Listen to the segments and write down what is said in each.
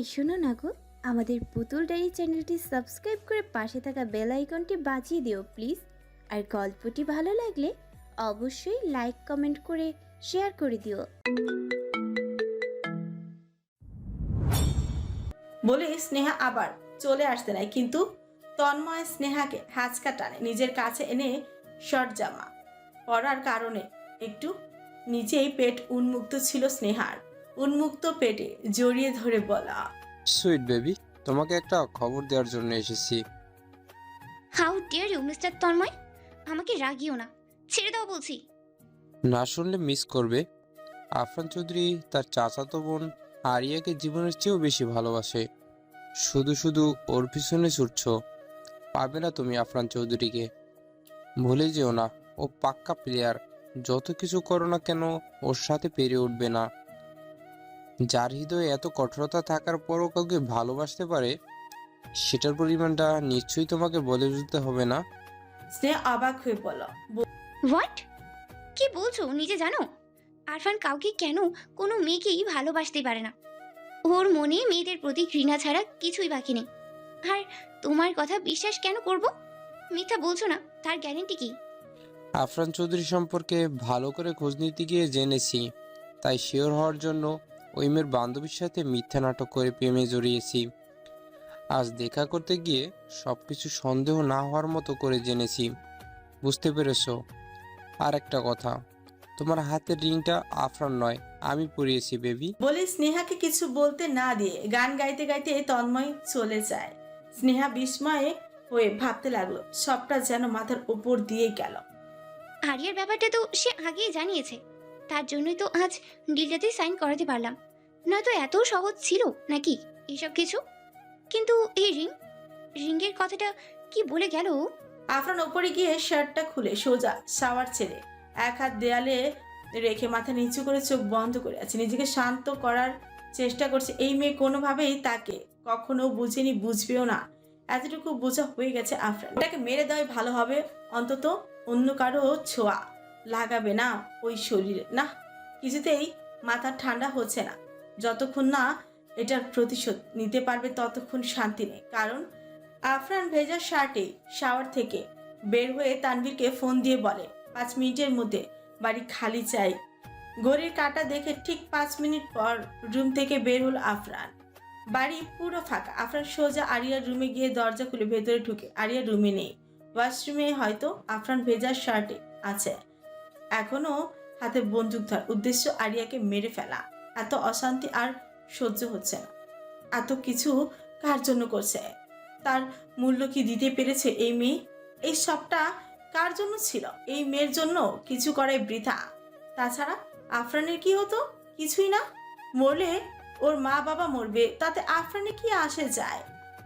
এই শোনো না গো, আমাদের পুতুল ডায়েরি চ্যানেলটি সাবস্ক্রাইব করে পাশে থাকা বেল আইকনটি বাজিয়ে দিও প্লিজ। আর গল্পটি ভালো লাগলে অবশ্যই লাইক, কমেন্ট করে শেয়ার করে দিও। বলে, স্নেহা আবার চলে আসতে নাই, কিন্তু তন্ময় স্নেহাকে হাঁচকা টানে, নিজের কাছে এনে শর্ট জামা পরার কারণে। একটু নিচেই পেট উন্মুক্ত ছিল স্নেহার। উন্মুক্ত পেটে জড়িয়ে ধরে বলা। সুইট বেবি তোমাকে একটা খবর দেওয়ার জন্য এসেছি। How dare you mister Tanmoy আমাকে রাগিও না। ছেড়ে দাও বলছি। না শুনলে মিস করবে। আফরান চৌধুরী তার চাচাতো বোন আরিয়াকে জীবনের চেয়েও বেশি ভালোবাসে। শুধু শুধু ওর পিছনে ছুটছ। পাবে না তুমি আফরান চৌধুরীকে। ভুলে যেও না ও পাক্কা প্লেয়ার যত কিছু করো না কেন ওর সাথে পেরে উঠবে না। যার হৃদয়ে এত কঠোরতা থাকার পরও কাউকে ভালোবাসতে পারে সেটার পরিমাণটা নিশ্চয়ই তোমাকে বলে দিতে হবে না। স্নেহা অবাক হয়ে বলল হোয়াট কি বলছো? নিজে জানো? আরফান কাউকে কেন কোনো মেয়েকেই ভালোবাসতে পারে না। ওর মনে মেয়েদের প্রতি ঘৃণা ছাড়া কিছুই বাকি নেই। আর তোমার কথা বিশ্বাস কেন করব? মিথ্যা বলছো না তার গ্যারেন্টি কি? আফরান চৌধুরী সম্পর্কে ভালো করে খোঁজ নিতে গিয়ে জেনেছি তাই শিওর হওয়ার জন্য ওই মেয়ের বান্ধবীর সাথে মিথ্যা নাটক করে প্রেমে জড়িয়েছি। আজ দেখা করতে গিয়ে সবকিছু সন্দেহ না হওয়ার মতো করে জেনেছি। বুঝতে পেরেছ? আর একটা কথা তোমার হাতের রিংটা আফরান নয় আমি পরিয়েছি বেবি। বলে স্নেহাকে কিছু বলতে না দিয়ে গান গাইতে গাইতে তন্ময় চলে যায়। স্নেহা বিস্ময়ে হয়ে ভাবতে লাগল সবটা যেন মাথার উপর দিয়ে গেল। আরিয়ার ব্যাপারটা তো সে আগেই জানিয়েছে। তার জন্যই তো আজ ডিলটাতে সাইন করাতে পারলাম। নয়তো এত সহজ ছিল নাকি এসব কিছু? কিন্তু এই রিং, রিংয়ের কথাটা কি বলে গেল? আফরান ওপরে গিয়ে শার্টটা খুলে সোজা শাওয়ার ছেড়ে এক হাত দেয়ালে রেখে মাথা নিচু করে চোখ বন্ধ করে আছে। নিজেকে শান্ত করার চেষ্টা করছে। এই মেয়ে কোনোভাবেই তাকে কখনো বুঝেনি, বুঝবেও না। এতটুকু বোঝা হয়ে গেছে আফরান। এটাকে মেরে দেওয়াই ভালো হবে, অন্তত অন্য কারও ছোঁয়া। লাগাবে না ওই শরীরে। না, কিছুতেই মাথা ঠান্ডা হচ্ছে না। যতক্ষণ না এটার প্রতিশোধ নিতে পারবে ততক্ষণ শান্তি নেই। কারণ আফরান ভেজা শার্টে শাওয়ার থেকে বের হয়ে তানভীরকে ফোন দিয়ে বলে, পাঁচ মিনিটের মধ্যে বাড়ি খালি চাই। ঘড়ির কাটা দেখে ঠিক পাঁচ মিনিট পর রুম থেকে বের হল আফরান। বাড়ি পুরো ফাঁকা। আফরান সোজা আরিয়ার রুমে গিয়ে দরজা খুলে ভেতরে ঢুকে, আরিয়া, রুমে নেই। ওয়াশরুমে হয়তো আফরান ভেজা শার্টে আছে। এখনও হাতে বন্দুক ধর উদ্দেশ্য আরিয়াকে মেরে ফেলা। এত অশান্তি আর সহ্য হচ্ছে না। এত কিছু কার জন্য করছে? তার মূল্য কি দিতে পেরেছে এই মেয়ে? এই সবটা কার জন্য ছিল? এই মেয়ের জন্য কিছু করে বৃথা। তাছাড়া আফরানের কি হতো? কিছুই না। মরলে ওর মা বাবা মরবে, তাতে আফরানে কি আসে যায়?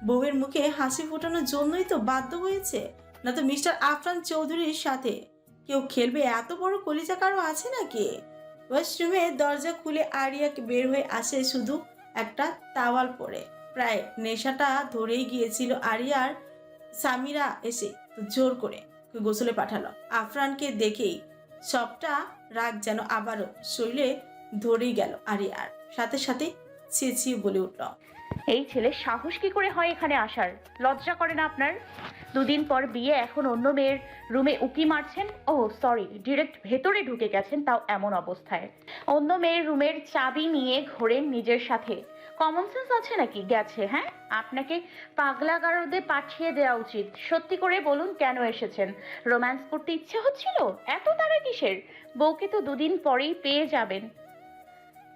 বউয়ের মুখে হাসি ফোটানোর জন্যই তো বাধ্য হয়েছে। না তো মিস্টার আফরান চৌধুরীর সাথে কেউ খেলবে? এত বড় কলিজা কারও আছে নাকি? ওয়াশরুমে দরজা খুলে আরিয়াকে বের হয়ে আসে শুধু একটা তাওয়াল পরে। প্রায় নেশাটা ধরেই গিয়েছিল আরিয়ার সামিরা এসে জোর করে গোসলে পাঠালো। আফরানকে দেখেই সবটা রাগ যেন আবারও শৈলে ধরেই গেল আরিয়ার। সাথে সাথে চেঁচিয়ে বলে উঠল, এই ছেলে সাহস কি করে হয় এখানে আসার? লজ্জা করে না আপনার? দুদিন পর বিয়ে, এখন অন্য মেয়ের রুমে উকি মারছেন। ও সরি ডিরেক্ট ভেতরে ঢুকে গেছেন, তাও এমন অবস্থায়। অন্য মেয়ের রুমের চাবি নিয়ে ঘোরেন নিজের সাথে। কমন সেন্স আছে নাকি? গেছে হ্যাঁ? আপনাকে পাগলা পাগলাগারদে পাঠিয়ে দেওয়া উচিত। সত্যি করে বলুন, কেন এসেছেন? রোম্যান্স করতে ইচ্ছে হচ্ছিল? এত তারা কিসের? বউকে তো দুদিন পরেই পেয়ে যাবেন।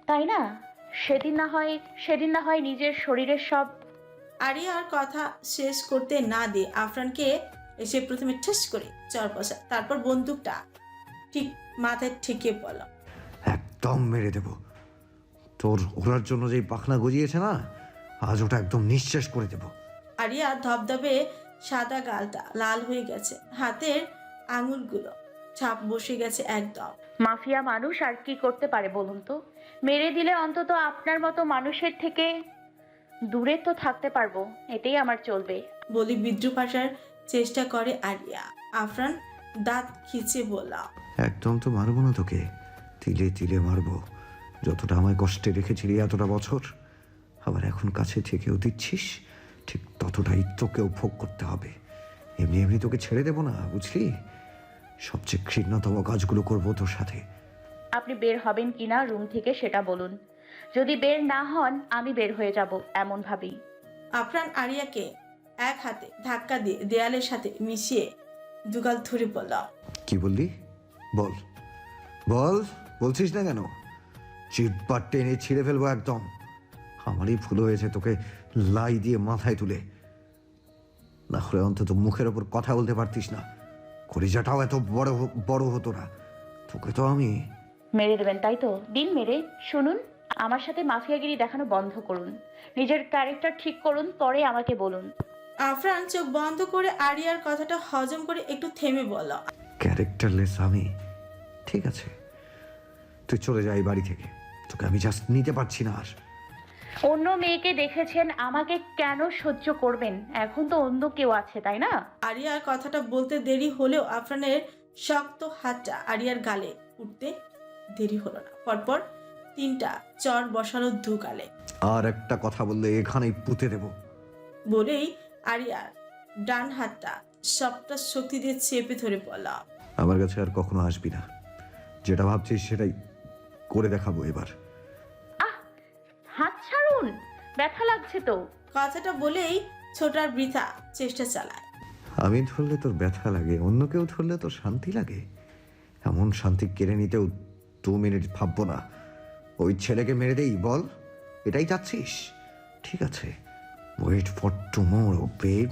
তাই না? সেদিন না হয়, সেদিন না হয় নিজের শরীরের সব আরিয়ার কথা শেষ করতে না দিয়ে আফরানকে এসে প্রথমে ঠেস করে চর বসা তারপর বন্দুকটা ঠিক মাথায় ঠেকে পড়ল। একদম মেরে দেব। তোর ওড়ার জন্য যেই পাখনা গজিয়েছে না আজ ওটা একদম নিঃশেষ করে দেব। আরিয়া ধবধবে সাদা গালটা লাল হয়ে গেছে হাতের আঙুলগুলো ছাপ বসে গেছে একদম। মাফিয়া মানুষ আর কি করতে পারে বলুন তো? মেরে দিলে অন্তত আপনার মতো মানুষের থেকে দূরে তো থাকতে পারব এটাই আমার চলবে। বলি বিদ্রুপ আসার চেষ্টা করে আরিয়া। আফরান দাঁত খিচে বলা একদম তো মারবো না তোকে। তিলে তিলে মারবো। যতটা আমায় কষ্টে রেখেছিলি এতটা বছর আবার এখন কাছে থেকেও দিচ্ছিস ঠিক ততটাই তোকেও ভোগ করতে হবে। এমনি এমনি তোকে ছেড়ে দেবো না বুঝলি? সবচেয়ে ঘৃণ্যতম কাজগুলো করব তোর সাথে। আপনি বের হবেন কিনা রুম থেকে সেটা বলুন। যদি বের না হন আমি বের হয়ে যাব এমন ভাবেই আফরান আরিয়াকে এক হাতে ধাক্কা দিয়ে দেয়ালের সাথে মিশিয়ে দুগাল ধরে বলল কি বললি? বল। বল বলছিস না কেন? চিটপাট টেনে ছিঁড়ে ফেলব একদম। আমারই ভুল হয়েছে তোকে লাই দিয়ে মাথায় তুলে। না হলে অন্তত মুখের ওপর কথা বলতে পারতিস না। কলিজাটাও এত বড় হ- বড় হতো না। তোকে তো আমি মেরে দেবেন তাই তো? দিন মেরে শুনুন। আমার সাথে মাফিয়াগিরি দেখানো বন্ধ করুন। নিজের ক্যারেক্টার ঠিক করুন পরে আমাকে বলুন। আফরান চোখ বন্ধ করে আরিয়ার কথাটা হজম করে একটু থেমে বলল ক্যারেক্টারলেস আমি? ঠিক আছে। তুই চলে যা এই বাড়ি থেকে। তোকে আমি জাস্ট নিতে পারছি না আর। অন্য মেয়েকে দেখেছেন আমাকে কেন সহ্য করবেন? এখন তো অন্য কেউ আছে তাই না? আরিয়ার কথাটা বলতে দেরি হলেও আফরানের শক্ত হাতটা আরিয়ার গালে উঠতে দেরি হলো না। পরপর তিনটা চর বসালো গালে আর একটা কথা বললে এখানেই পুঁতে দেবো। বলেই আরিয়ার ডান হাতটা সবটা শক্তি দিয়ে চেপে ধরে বলা আমার কাছে আর কখনো আসবি না। যেটা ভাবছিস সেটাই করে দেখাবো এবার। আহ হাত ছাড়ুন ব্যথা লাগছে তো। কথাটা বলেই ছোটার বৃথা চেষ্টা চালায়। আমি ধরলে তোর ব্যথা লাগে অন্য কেউ ধরলে তোর শান্তি লাগে। এমন শান্তি কেড়ে নিতেও দু মিনিট ভাববো না। ওই ছেলেকে মেরে দেই বল। এটাই চাচ্ছিস? ঠিক আছে। ওয়েট ফর টুমোরো বেব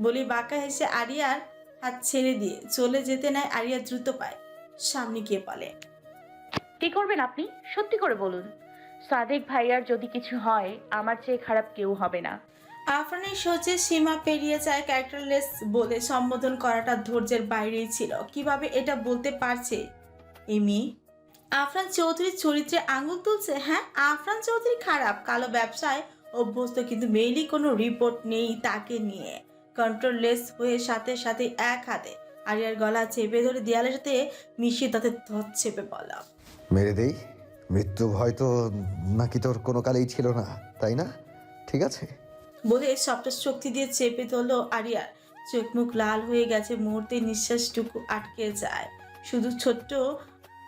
বলি বাঁকা হেসে আরিয়ার হাত ছেড়ে দিয়ে চলে যেতে নেয় আরিয়া দ্রুত পায়। সামনে গিয়ে বলে কি করবেন আপনি? সত্যি করে বলুন। সাদেক ভাইয়ার যদি কিছু হয় আমার চেয়ে খারাপ কেউ হবে না। আফরানের সোচে সীমা পেরিয়ে যায় ক্যারেক্টারলেস বলে সম্বোধন করাটা ধৈর্যের বাইরেই ছিল। কীভাবে এটা বলতে পারছে? এমি আফরান চৌধুরীর চরিত্রে আঙুল তুলছে হ্যাঁ? আফরান চৌধুরী খারাপ কালো ব্যবসায় অভ্যস্ত কিন্তু মেইলি কোনো রিপোর্ট নেই তাকে নিয়ে। কন্ট্রোললেস হয়ে সাথে সাথে এক হাতে আরিয়ার গলা চেপে ধরে দেয়ালের সাথে মিশিয়ে তাতে ধর চেপে বলা মেরে দেই? মৃত্যু ভয় তো নাকি তোর কোনো কালেই ছিল না তাই না? ঠিক আছে। বলে সবটা শক্তি দিয়ে চেপে ধরলো আরিয়ার। চোখ মুখ লাল হয়ে গেছে মুহূর্তে নিঃশ্বাসটুকু আটকে যায়। শুধু ছোট্ট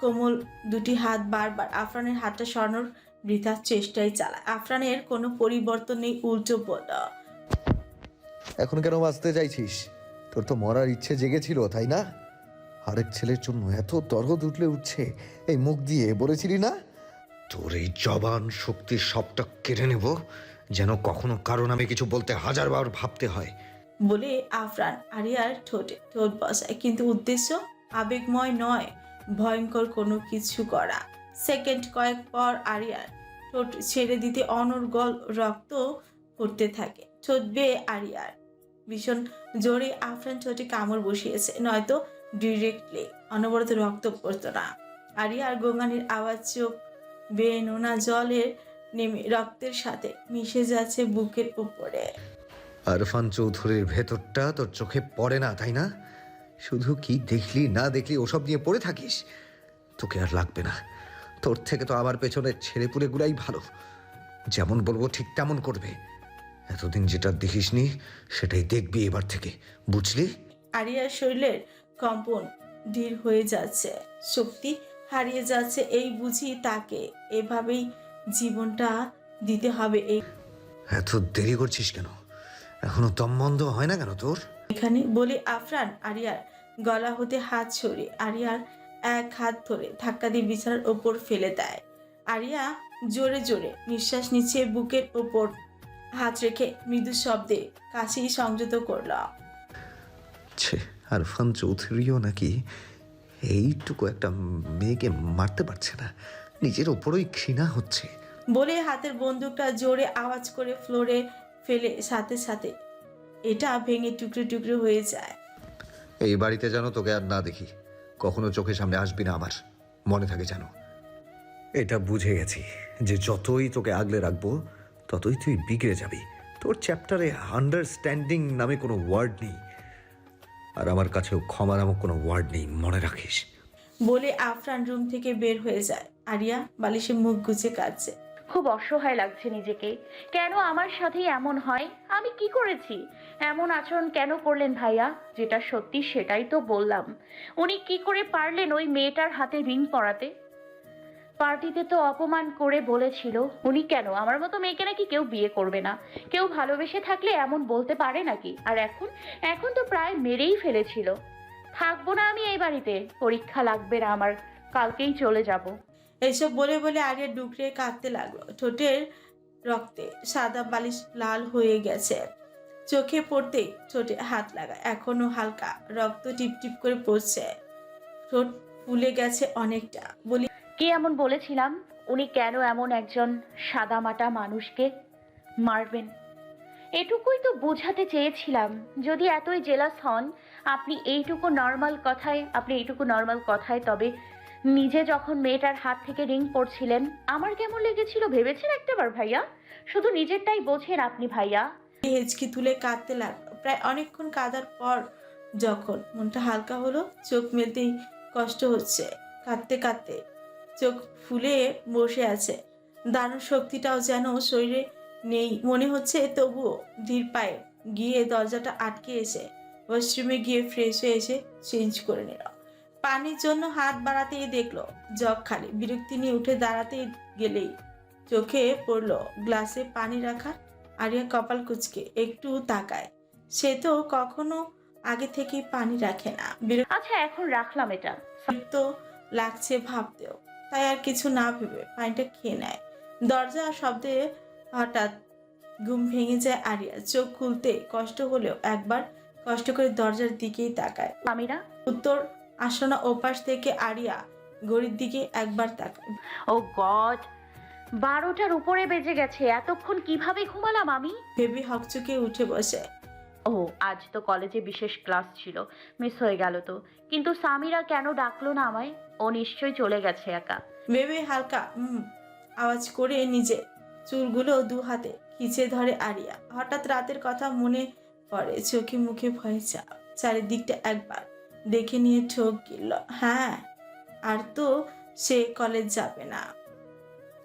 কোমল দুটি হাত বারবার আফরানের হাতটা সরানোর বৃথা চেষ্টাই চালায়। আফরানের কোনো পরিবর্তন নেই উল্টো বলল এখন কেন বাঁচতে চাইছিস? তোর তো মরার ইচ্ছে জেগেছিল তাই না? আরেক ছেলের জন্য এত দরদ উঠলে উঠছে এই মুখ দিয়ে বলেছিলি না? তোর এই জবান শক্তির সবটা কেড়ে নেব যেন কখনো কারণ আমি কিছু বলতে হাজারবার ভাবতে হয়। বলে আফরান আরিয়ার ঠোঁটে ঠোঁট বসায় কিন্তু উদ্দেশ্য আবেগময় নয়। ভয়ঙ্কর কোনো কিছু করা। সেকেন্ড কয়েক পর আরিয়ার ঠোঁট ছেড়ে দিতে অনর্গল রক্ত পড়তে থাকে। ঠোঁট বেয়ে আরিয়ার ভীষণ জোরে আফরান ঠোঁটে কামড় বসিয়েছে, নয়তো ডিরেক্টলি অনবরত রক্ত পড়তো না। আরিয়ার গোঙানির আওয়াজ চোখ বেয়ে নোনা জলের নেমে রক্তের সাথে মিশে যাচ্ছে বুকের উপরে। আরফান চৌধুরীর ভেতরটা তোর চোখে পড়ে না, তাই না? শুধু কি দেখলি না দেখলি ওসব নিয়ে পড়ে থাকিস? তোকে আর লাগবে না। তোর থেকে তো আমার পেছনে ছেলেপুলেগুলাই ভালো। যেমন বলব ঠিক তেমন করবে। এতদিন যেটা দেখিসনি সেটাই দেখবি এবার থেকে। বুঝলি? আরিয়ার শরীরের কম্পন ধীর হয়ে যাচ্ছে। শক্তি হারিয়ে যাচ্ছে এই বুঝি তাকে। এভাবেই জীবনটা দিতে হবে এই এত দেরি করছিস কেন? এখনও দম বন্ধ হয় না কেন তোর? এখানে বলে আফরান আরিয়ার গলা হতে হাত সরিয়ে আরিয়ার এক হাত ধরে ধাক্কা দিয়ে বিছানার ওপর ফেলে দেয়। আরিয়া জোরে জোরে নিঃশ্বাস নিচ্ছে বুকের ওপর। হাত রেখে মৃদু শব্দে কাছেই সংযত করল। ছে আরফান চৌধুরীও নাকি এইটুকু একটা মেয়েকে মারতে পারছে না। নিজের ওপরই ঘৃণা হচ্ছে। বলে হাতের বন্দুকটা জোরে আওয়াজ করে ফ্লোরে ফেলে সাথে সাথে এটা ভেঙে টুকরো টুকরো হয়ে যায়। এই বাড়িতে যেন তোকে আর না দেখি কখনো চোখের সামনে আসবি না আমার। মনে থাকে যেন। এটা বুঝে গেছি যে যতই তোকে আগলে রাখব ততই তুই বিগড়ে যাবি। তোর চ্যাপ্টারে আন্ডারস্ট্যান্ডিং নামে কোনো ওয়ার্ড নেই। আর আমার কাছেও ক্ষমা নামক কোনো ওয়ার্ড নেই মনে রাখিস। বলে আফরান রুম থেকে বের হয়ে যায়। আরিয়া বালিশে মুখ গুজে কাটছে খুব অসহায় লাগছে নিজেকে। কেন আমার সাথেই এমন হয়? আমি কি করেছি? এমন আচরণ কেন করলেন ভাইয়া? যেটা সত্যি সেটাই তো বললাম। উনি কি করে পারলেন ওই মেয়েটার হাতে রিং পরাতে? পার্টিতে তো অপমান করে বলেছিল, উনি কেন? আমার মতো মেয়েকে নাকি কেউ বিয়ে করবে না। কেউ ভালোবেসে থাকলে এমন বলতে পারে নাকি? আর এখন? এখন তো প্রায় মেরেই ফেলেছিল। থাকব না আমি এই বাড়িতে। পরীক্ষা লাগবে না আমার। কালকেই চলে যাব। এইসব বলে বলে আরিয়া ডুকরে কাঁদতে লাগল। ঠোঁটের রক্তে সাদা বালিশ লাল হয়ে গেছে। চোখে পড়তেই ঠোঁটে হাত লাগা, এখনও হালকা। রক্ত টিপ টিপ করে পড়ছে। ঠোঁট ফুলে গেছে অনেকটা। বলি, কি এমন বলেছিলাম? উনি কেন এমন একজন সাদামাটা মানুষকে মারবেন? এটুকুই তো বোঝাতে চেয়েছিলাম। যদি এতই জেলাস হন, আপনি এইটুকু নর্মাল কথায়, আপনি এইটুকু নর্মাল কথায় তবে নিজে যখন মেয়েটার হাত থেকে রিং পড়ছিলেন আমার কেমন লেগেছিল ভেবেছেন একটাবার ভাইয়া? শুধু নিজেরটাই বোঝেন আপনি ভাইয়া। হেঁচকি তুলে কাঁদতে লাগল। প্রায় অনেকক্ষণ কাঁদার পর যখন মনটা হালকা হলো, চোখ মেলতেই কষ্ট হচ্ছে। কাঁদতে কাঁদতে চোখ ফুলে বসে আছে। দারুণ শক্তিটাও যেন শরীরে নেই। মনে হচ্ছে তবুও ধীর পায়ে গিয়ে দরজাটা আটকে এসে ওয়াশরুমে গিয়ে ফ্রেশ হয়ে এসে চেঞ্জ করে নিল পানির জন্য হাত বাড়াতেই দেখল জগ খালি। বিরক্তি নিয়ে উঠে দাঁড়াতে গেলেই চোখে পড়ল গ্লাসে পানি রাখা আরিয়া কপাল কুচকে একটু তাকায়। সে তো কখনো আগে থেকে পানি রাখে না। আচ্ছা এখন রাখলাম এটা। বিরক্ত লাগছে ভাবতেও তাই আর কিছু না ভেবে পানিটা খেয়ে নেয়। দরজা শব্দে হঠাৎ ঘুম ভেঙে যায় আরিয়া। চোখ খুলতে কষ্ট হলেও একবার কষ্ট করে দরজার দিকেই তাকায়। আমিরা? উত্তর আসনা ওপাশ থেকে আরিয়া ঘড়ির দিকে একবার তাকায়। ও গড বারোটার উপরে বেজে গেছে এতক্ষণ কীভাবে ঘুমালাম আমি? ভেবে হকচকে উঠে বসে। ও আজ তো কলেজে বিশেষ ক্লাস ছিল মিস হয়ে গেল তো। কিন্তু সামিরা কেন ডাকলো না আমায়? ও নিশ্চয়ই চলে গেছে একা। ভেবে হালকা উম আওয়াজ করে নিজে চুলগুলো দু হাতে খিচে ধরে আরিয়া। হঠাৎ রাতের কথা মনে পড়ে চোখে মুখে ভয়ে চাপ চারিদিকটা একবার দেখে নিয়ে ঠোক গিলল হ্যাঁ আর তো সে কলেজ যাবে না।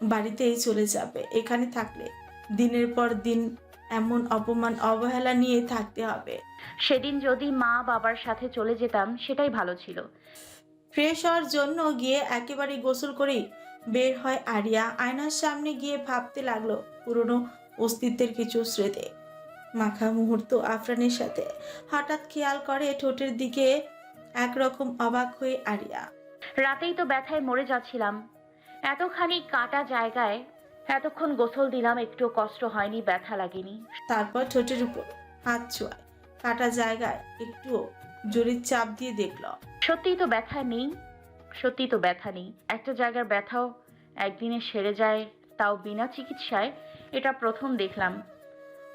বাড়িতেই চলে যাবে। এখানে থাকলে দিনের পর দিন এমন অপমান অবহেলা নিয়ে থাকতে হবে। সেদিন যদি মা বাবার সাথে চলে যেতাম সেটাই ভালো ছিল। ফ্রেশ হওয়ার জন্য গিয়ে একেবারে গোসল করেই বের হয় আরিয়া। আয়নার সামনে গিয়ে ভাবতে লাগল পুরনো অস্তিত্বের কিছু স্মৃতি মাখা মুহূর্ত আফরানের সাথে। হঠাৎ খেয়াল করে ঠোঁটের দিকে একরকম অবাক হয়ে আরিয়া। রাতেই তো ব্যথায় মরে যাচ্ছিলাম। এতখানি কাটা জায়গায় এতক্ষণ গোসল দিলাম একটু কষ্ট হয়নি ব্যথা লাগেনি। তারপর ঠোঁটের উপর হাত ছোঁয়ায়। কাটা জায়গায় একটুও জোরে চাপ দিয়ে দেখল। সত্যিই তো ব্যথা নেই সত্যিই তো ব্যথা নেই। একটা জায়গার ব্যথাও একদিনে সেরে যায় তাও বিনা চিকিৎসায় এটা প্রথম দেখলাম।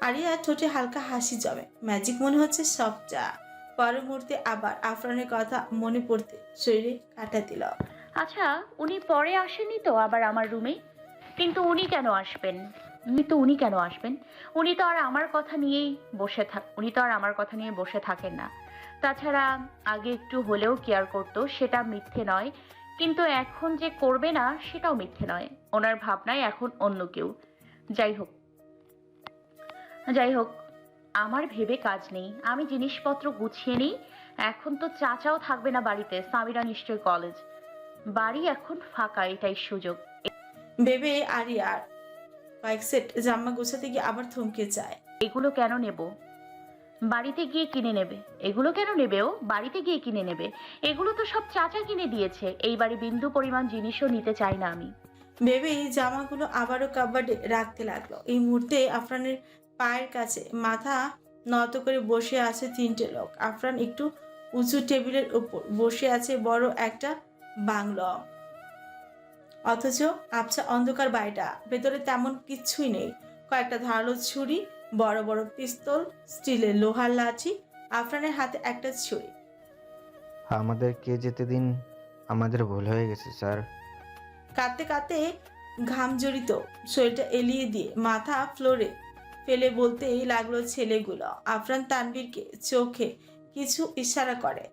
আরিয়া ঠোঁটে হালকা হাসি জমে। ম্যাজিক মনে হচ্ছে সবটা। পরের মুহূর্তে আবার আফরানের কথা মনে পড়তে শরীরে কাটা দিল। আচ্ছা উনি পরে আসেনি তো আবার আমার রুমে? কিন্তু উনি কেন আসবেন? কিন্তু উনি কেন আসবেন? উনি তো আর আমার কথা নিয়েই বসে থাক, উনি তো আর আমার কথা নিয়ে বসে থাকেন না। তাছাড়া আগে একটু হলেও কেয়ার করতো, সেটা মিথ্যে নয়। কিন্তু এখন যে করবে না, সেটাও মিথ্যে নয়। ওনার ভাবনায় এখন অন্য কেউ। যাই হোক। যাই হোক আমার ভেবে কাজ নেই। আমি জিনিসপত্র গুছিয়ে নিই। এখন তো চাচাও থাকবে না বাড়িতে সামিরা নিশ্চয় কলেজ। বাড়ি এখন ফাঁকা এটাই সুযোগ। ভেবে আরিয়ার কয়েক সেট জামা গোছাতে গিয়ে আবার থমকে যায়। এগুলো কেন নেব? বাড়িতে গিয়ে কিনে নেবে। এগুলো কেন নেবে ও? বাড়িতে গিয়ে কিনে নেবে। এগুলো তো সব চাচা কিনে দিয়েছে। এই বাড়ি বিন্দু পরিমাণ জিনিসও নিতে চাই না আমি। ভেবেই জামাগুলো আবারও কাবাডে রাখতে লাগল। এই মুহূর্তে আফরানের পায়ের কাছে মাথা নত করে বসে আছে তিনটে লোক। আফরান একটু উঁচু টেবিলের উপর বসে আছে বড় একটা বাংলো। অথচ আবছা অন্ধকার বাড়িটা ভেতরে তেমন কিছুই নেই। কয়েকটা ধারালো ছুরি বড় বড় পিস্তল স্টিলের লোহার লাঠি আফরানের হাতে একটা ছুরি। আমাদেরকে যেতে দিন? আমাদের ভুল হয়ে গেছে স্যার। কাঁদতে কাঁদতে ঘাম জড়িত শরীরটা এলিয়ে দিয়ে মাথা ফ্লোরে ফেলে বলতেই লাগল ছেলেগুলো। আফরান তানবীরকে চোখে কিছু ইশারা করে।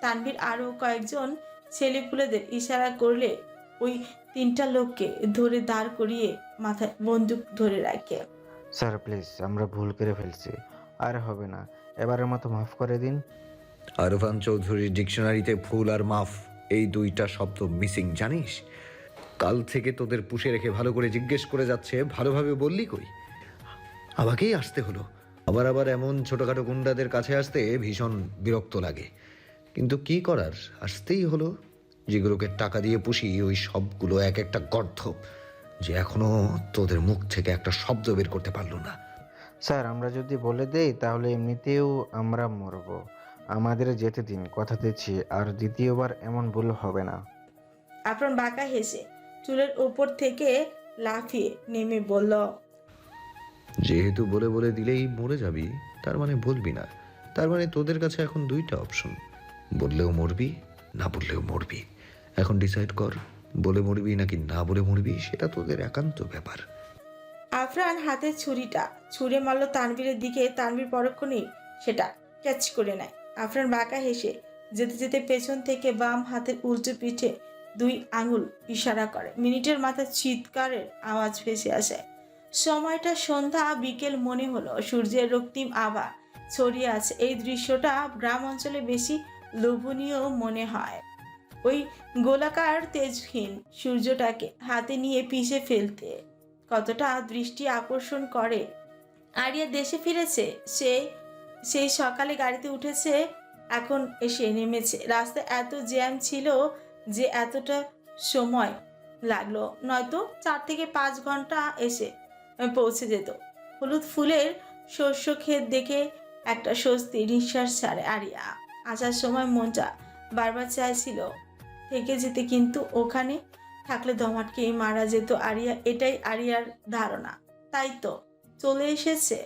তানবীর আরও কয়েকজন ছেলেপুলেদের ইশারা করলে ওই তিনটা লোককে ধরে দাঁড় করিয়ে মাথায় বন্দুক ধরে রাখে। স্যার প্লিজ আমরা ভুল করে ফেলছি। আর হবে না। এবারের মতো মাফ করে দিন। আরফান চৌধুরীর ডিকশনারিতে ফুল আর মাফ এই দুইটা শব্দ মিসিং জানিস? কাল থেকে তোদের পুষে রেখে ভালো করে জিজ্ঞেস করে যাচ্ছে ভালোভাবে বললি কই? আমাকেই আসতে হলো। আবার আবার এমন ছোটখাটো গুন্ডাদের কাছে আসতে ভীষণ বিরক্ত লাগে। কিন্তু কি করার? আসতেই হলো। যেগুলোকে টাকা দিয়ে পুষি ওই সবগুলো এক একটা গর্ধ যে এখনও তোদের মুখ থেকে একটা শব্দ বের করতে পারল না। স্যার আমরা যদি বলে দেই তাহলে এমনিতেও আমরা মরব। আমাদের যেতে দিন কথা দিচ্ছি আর দ্বিতীয়বার এমন ভুল হবে না। আফরান বাঁকা হেসে চুলের ওপর থেকে লাফিয়ে নেমে বলল যেহেতু বলে বলে দিলেই মরে যাবি, তার মানে বলবি না। তার মানে তোদের কাছে এখন দুইটা অপশন বললেও মরবি, না বললেও মরবি। এখন ডিসাইড কর, বলে মরবি নাকি না বলে মরবি, সেটা তোদের একান্ত ব্যাপার। আফরান হাতে ছুরিটা, ছুঁড়ে মারল তানভীরের দিকে, তানভীর পরক্ষণেই সেটা ক্যাচ করে নেয়। আফরান বাঁকা হেসে যেতে যেতে পেছন থেকে বাম হাতের উল্টো পিঠে দুই আঙুল ইশারা করে। মিনিটের মাথায় চিৎকারের আওয়াজ ভেসে আসে। সময়টা সন্ধ্যা, বিকেল মনে হলো। সূর্যের রক্তিম আভা ছড়িয়ে আছে। এই দৃশ্যটা গ্রাম অঞ্চলে বেশি লোভনীয় মনে হয়। ওই গোলাকার তেজহীন সূর্যটাকে হাতে নিয়ে পিষে ফেলতে কতটা দৃষ্টি আকর্ষণ করে। আরিয়া দেশে ফিরেছে। সে সেই সকালে গাড়িতে উঠেছে, এখন এসে নেমেছে। রাস্তায় এত জ্যাম ছিল যে এতটা সময় লাগল। নয়তো চার থেকে পাঁচ ঘণ্টা এসে পৌঁছে যেত। হলুদ ফুলের শস্য ক্ষেত দেখে একটা স্বস্তি নিঃশ্বাস ছাড়ে আরিয়া। আসার সময় মনটা বারবার চাইছিল থেকে যেতে, কিন্তু ওখানে থাকলে দমাটকেই মারা যেত আরিয়া, এটাই আরিয়ার ধারণা। তাই তো চলে এসেছে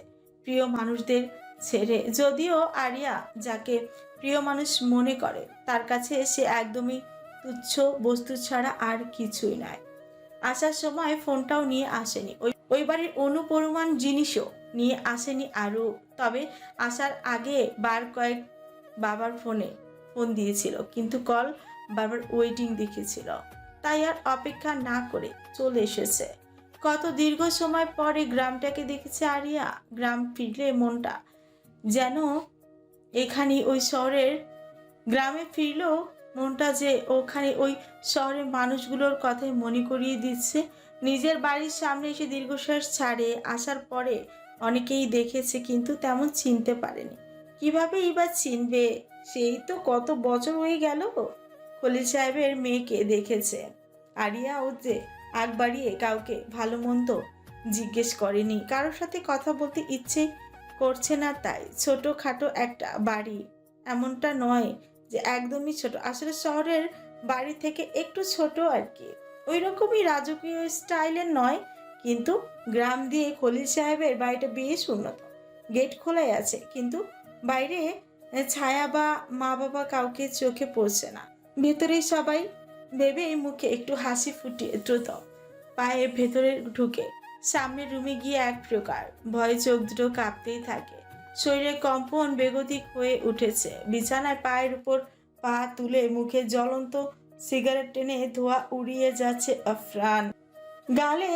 প্রিয় মানুষদের ছেড়ে। যদিও আরিয়া যাকে প্রিয় মানুষ মনে করে, তার কাছে সে একদমই তুচ্ছ বস্তু ছাড়া আর কিছুই নয় আসার সময় ফোনটাও নিয়ে আসেনি। ওই ওই বাড়ির অনুপরিমাণ জিনিসও নিয়ে আসেনি আরও তবে আসার আগে বার কয়েক বাবার ফোনে ফোন দিয়েছিল, কিন্তু কল বাবার ওয়েটিং দেখেছিল। তাই আর অপেক্ষা না করে চলে এসেছে। কত দীর্ঘ সময় পরে গ্রামটাকে দেখেছে আরিয়া। গ্রাম ফিরলে মনটা যেন এখানে ওই শহরের গ্রামে ফিরলেও মনটা যে ওখানে ওই শহরের মানুষগুলোর কথাই মনে করিয়ে দিচ্ছে নিজের বাড়ির সামনে এসে দীর্ঘশ্বাস ছাড়ে, আসার পরে অনেকেই দেখেছে কিন্তু তেমন চিনতে পারেনি। কীভাবে এবার চিনবে? সেই তো কত বছর হয়ে গেল। খলিল সাহেবের মেয়েকে দেখেছে। আরিয়া ও যে আগ বাড়িয়ে কাউকে ভালো মন্দ জিজ্ঞেস করেনি। কারোর সাথে কথা বলতে ইচ্ছে করছে না তাই। ছোট খাটো একটা বাড়ি এমনটা নয় যে একদমই ছোট। আসলে শহরের বাড়ি থেকে একটু ছোট আর কি। ওই রকমই রাজকীয় স্টাইলের নয়, কিন্তু গ্রাম দিয়ে খলিল সাহেবের বাড়িটা বেশ উন্নত। গেট খোলাই আছে, কিন্তু বাইরে ছায়া বা মা বাবা কাউকে চোখে পড়ছে না। ভেতরেই সবাই ভেবে মুখে একটু হাসি ফুটিয়ে দ্রুত পায়ের ভেতরে ঢুকে সামনের রুমে গিয়ে এক প্রকার ভয়ে চোখ দুটো কাঁপতেই থাকে। শরীরে কম্পন বেগতিক হয়ে উঠেছে। বিছানায় পায়ের উপর পা তুলে মুখে জ্বলন্ত সিগারেট টেনে ধোয়া উড়িয়ে যাচ্ছে আফরান। গালে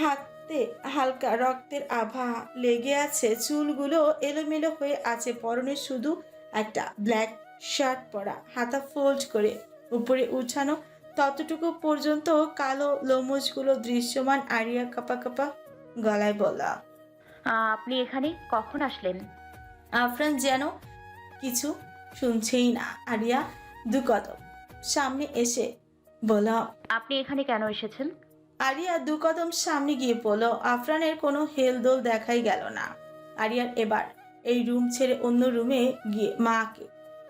হাতে হালকা রক্তের আভা লেগে আছে চুলগুলো এলোমেলো হয়ে আছে পরনে শুধু একটা ব্ল্যাক শার্ট পরা। হাতা ফোল্ড করে উপরে উঠানো ততটুকু পর্যন্ত কালো লোমজগুলো দৃশ্যমান আরিয়া কাপা কাপা গলায় বলা। আপনি এখানে কখন আসলেন? আফরান যেন কিছু শুনছেই না। আরিয়া দু কদম সামনে এসে বলা আপনি এখানে কেন এসেছেন? আরিয়া দু কদম সামনে গিয়ে বলল আফরানের কোনো হেলদোল দেখাই গেল না। আরিয়ার এবার এই রুম ছেড়ে অন্য রুমে গিয়ে মাকে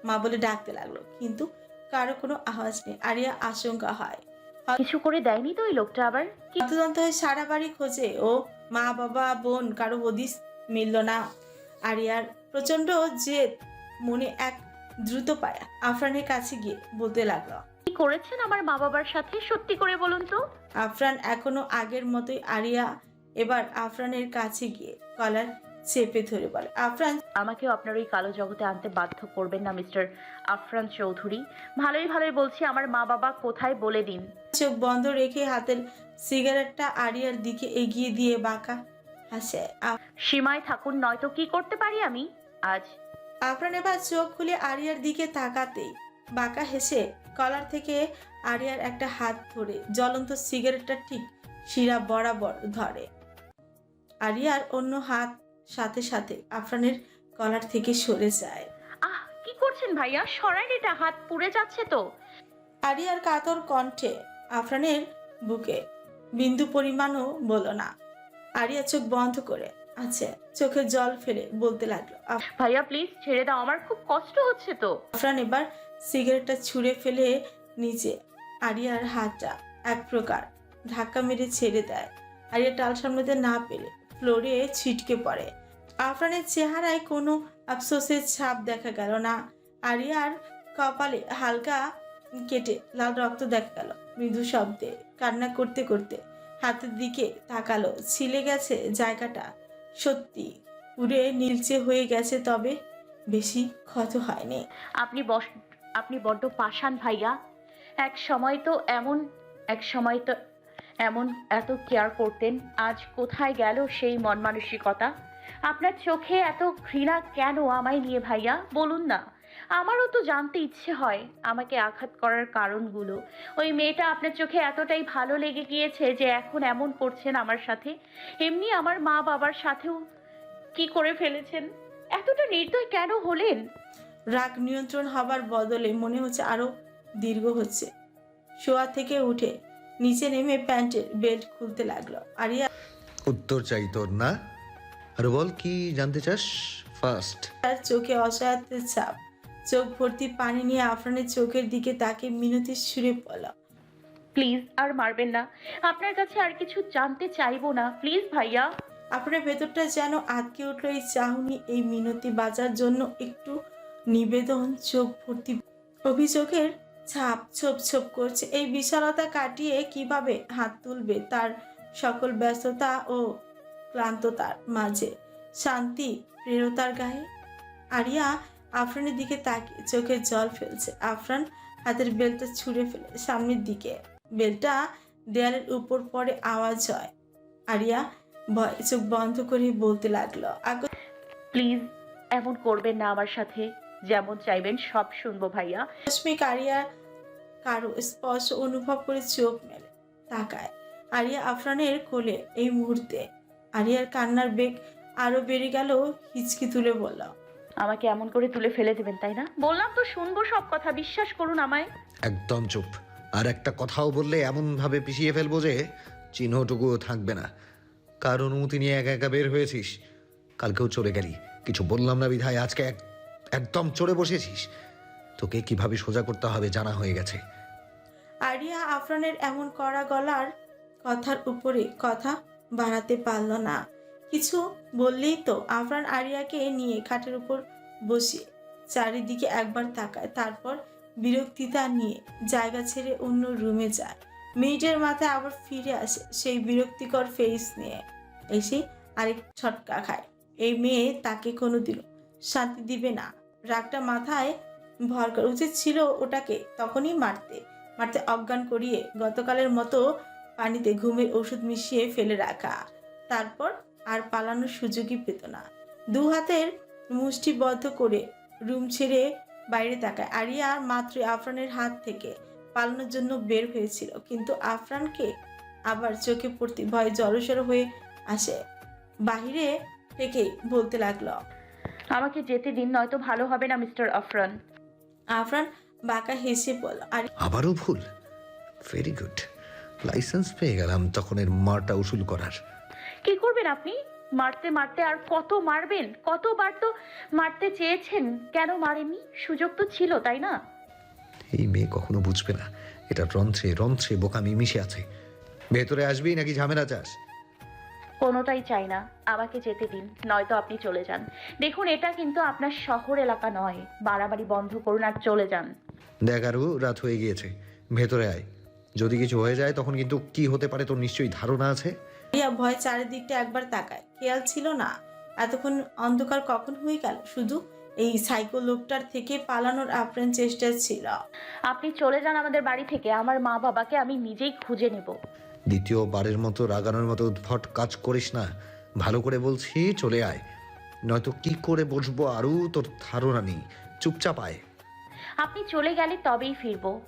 মা বলে ডাকতে লাগল কিন্তু কারও কোনো আওয়াজ নেই। আরিয়া আশঙ্কা হয়। কিছু করে দেয়নি তো ওই লোকটা আবার? হতদন্ত হয়ে সারা বাড়ি খোঁজে ও মা বাবা বোন কারও হদিস মিলল না। আরিয়ার প্রচণ্ড জেদ মনে এক দ্রুত পায়া। আফরানের কাছে গিয়ে বলতে লাগল কি করেছেন আমার মা বাবার সাথে? সত্যি করে বলুন তো। আফরান এখনও আগের মতোই আরিয়া এবার আফরানের কাছে গিয়ে কলার চেপে ধরে বলে আফরান আমাকে আপনার ওই কালো জগতে আনতে বাধ্য করবেন না মিস্টার আফরান চৌধুরী। ভালোই ভালোই বলছি আমার মা বাবা কোথায় বলে দিন। চোখ বন্ধ রেখে হাতের সিগারেটটা আরিয়ার দিকে এগিয়ে দিয়ে বাঁকা হাসে আ- সীমায় থাকুন নয়তো কি করতে পারি আমি? আজ আফরান এবার চোখ খুলে আরিয়ার দিকে তাকাতেই বাঁকা হেসে কলার থেকে আরিয়ার একটা হাত ধরে জ্বলন্ত সিগারেটটা ঠিক শিরা বরাবর ধরে। আরিয়ার অন্য হাত সাথে সাথে আফরানের কলার থেকে সরে যায়। আহ কি করছেন ভাইয়া? সরাইন এটা হাত পুড়ে যাচ্ছে তো। আরিয়ার কাতর কণ্ঠে আফরানের বুকে বিন্দু পরিমাণও বলো না। আরিয়া চোখ বন্ধ করে আছে চোখে জল ফেলে বলতে লাগল। ভাইয়া প্লিজ ছেড়ে দাও আমার খুব কষ্ট হচ্ছে তো। আফরান এবার সিগারেটটা ছুঁড়ে ফেলে নিচে। আরিয়ার হাতটা এক প্রকার ধাক্কা মেরে ছেড়ে দেয়। আরিয়া টাল সামলাতে না পেরে ফ্লোরে ছিটকে পড়ে। আফরানের চেহারায় কোনো আফসোসের ছাপ দেখা গেল না। আরিয়ার কপালে হালকা কেটে লাল রক্ত দেখা গেল মৃদু শব্দে। কান্না করতে করতে হাতের দিকে তাকালো ছিলে গেছে জায়গাটা। সত্যি পুরে নীলচে হয়ে গেছে তবে বেশি ক্ষত হয়নি। আপনি বস, আপনি বড্ড পাষাণ ভাইয়া। এক সময় তো এমন, এক সময় তো এমন এত কেয়ার করতেন, আজ কোথায় গেল সেই মন মানসিকতা আপনার চোখে এত ঘৃণা কেন আমায় নিয়ে ভাইয়া? বলুন না। আমারও তো জানতে ইচ্ছে হয় আমাকে আঘাত করার কারণগুলো। ওই মেয়েটা আপনার চোখে এতটাই ভালো লেগে গিয়েছে যে এখন এমন করছেন আমার সাথে। এমনি আমার মা বাবার সাথেও কি করে ফেলেছেন? এতটা নির্দয় কেন হলেন? রাগ নিয়ন্ত্রণ হবার বদলে মনে হচ্ছে আরও দীর্ঘ হচ্ছে। শোয়া থেকে উঠে নিচে নেমে প্যান্টের বেল্ট খুলতে লাগল। আরিয়া উত্তর চাই তোর না? আর বল কি জানতে চাস? ফার্স্ট তার চোখে অসহায়ত্বের ছাপ চোখ ভর্তি পানি নিয়ে আফরানের চোখের দিকে তাকে মিনতি সুরে বলা। প্লিজ আর মারবেন না। আপনার কাছে আর কিছু জানতে চাইব না। প্লিজ ভাইয়া। আপনার ভেতরটা যেন আটকে উঠল এই চাহনি এই মিনতি বাজার জন্য একটু নিবেদন চোখ ভর্তি অভিযোগের ছাপ ছোপ ছোপ করছে। এই বিশালতা কাটিয়ে কীভাবে হাত তুলবে তার সকল ব্যস্ততা ও ক্লান্ততার মাঝে? শান্তি প্রিয়তার গায়ে? আরিয়া আফরানের দিকে তাকিয়ে চোখের জল ফেলছে। আফরান হাতের বেলটা ছুঁড়ে ফেলে সামনের দিকে। বেলটা দেয়ালের উপর পরে আওয়াজ হয়। আরিয়া ভয় চোখ বন্ধ করে বলতে লাগল আগ- প্লিজ এমন করবেন না আমার সাথে। যেমন চাইবেন সব শুনব ভাইয়া। আকস্মিক আরিয়া কারও স্পর্শ অনুভব করে চোখ মেলে তাকায়। আরিয়া আফরানের কোলে এই মুহূর্তে। আরিয়ার কান্নার বেগ আরও বেড়ে গেল হিচকি তুলে বলল আমাকে এমন করে তুলে ফেলে দেবেন তাই না? বললাম তো শুনব সব কথা বিশ্বাস করুন আমায়। একদম চুপ। আর একটা কথাও বললে এমনভাবে পিছিয়ে ফেলব যে চিহ্নটুকুও থাকবে না। কার অনুমতি নিয়ে একা একা বের হয়েছিস? কালকেও চলে গেলি। কিছু বললাম না বিধায় আজকে এক একদম চড়ে বসেছিস। তোকে কীভাবে সোজা করতে হবে জানা হয়ে গেছে। আরিয়া আফরানের এমন কড়া গলার কথার উপরে কথা বাড়াতে পারল না। কিছু বললেই তো আফরান আরিয়াকে নিয়ে খাটের উপর বসিয়ে চারিদিকে একবার তাকায়, তারপর বিরক্তিতা নিয়ে জায়গা ছেড়ে অন্য রুমে যায়। মিনিটের মাথায় আবার ফিরে আসে সেই বিরক্তিকর ফেস নিয়ে। এসে আরেক ছটকা খায়। এই মেয়ে তাকে কোনো কোনোদিনও শান্তি দিবে না। রাগটা মাথায় ভর করে উচিত ছিল ওটাকে তখনই মারতে। মারতে অজ্ঞান করিয়ে গতকালের মতো পানিতে ঘুমের ওষুধ মিশিয়ে ফেলে রাখা। তারপর আর পালানোর সুযোগই পেত না। দু হাতের মুষ্টিবদ্ধ করে রুম ছেড়ে বাইরে তাকায়। আরিয়া মাত্র আফরানের হাত থেকে পালানোর জন্য বের হয়েছিল কিন্তু আফরানকে আবার চোখে পড়তে ভয় জড়সড় হয়ে আসে। বাহিরে থেকেই বলতে লাগল আমাকে যেতে দিন নয়তো ভালো হবে না মিস্টার আফরান। আফরান বাঁকা হেসে বলল আর আবারও ভুল। ভেরি গুড লাইসেন্স পেয়ে গেলাম তখন এর মারটা উসুল করার। কি করবেন আপনি? মারতে মারতে আর কত মারবেন? কতবার তো মারতে চেয়েছেন? কেন মারেননি? সুযোগ তো ছিল তাই না? এই মেয়ে কখনো বুঝবে না। এটা রন্ধ্রে রন্ধ্রে বোকামি মিশে আছে। ভেতরে আসবি নাকি ঝামেলা চাস? কোনোটাই চাই না। আমাকে যেতে দিন নয়তো আপনি চলে যান। দেখুন এটা কিন্তু আপনার শহর এলাকা নয়। বাড়াবাড়ি বন্ধ করুন আর চলে যান। দেখ আরও রাত হয়ে গিয়েছে। ভেতরে আয়। যদি কিছু হয়ে যায় তখন কিন্তু কি হতে পারে তোর নিশ্চয়ই ধারণা আছে? রিয়া ভয় চারিদিকটা একবার তাকায়। খেয়াল ছিল না। এতক্ষণ অন্ধকার কখন হয়ে গেল? শুধু এই সাইকো লোকটার থেকে পালানোর আপ্রাণ চেষ্টা ছিল। আপনি চলে যান আমাদের বাড়ি থেকে। আমার মা বাবাকে আমি নিজেই খুঁজে নেব। দ্বিতীয়বারের মতো রাগানোর মতো উদ্ভট কাজ করিস না। ভালো করে বলছি চলে আয়। নয়তো কি করে বসবো আরও তোর ধারণা নেই। চুপচাপ আয়। আপনি চলে গেলে তবেই ফিরবো।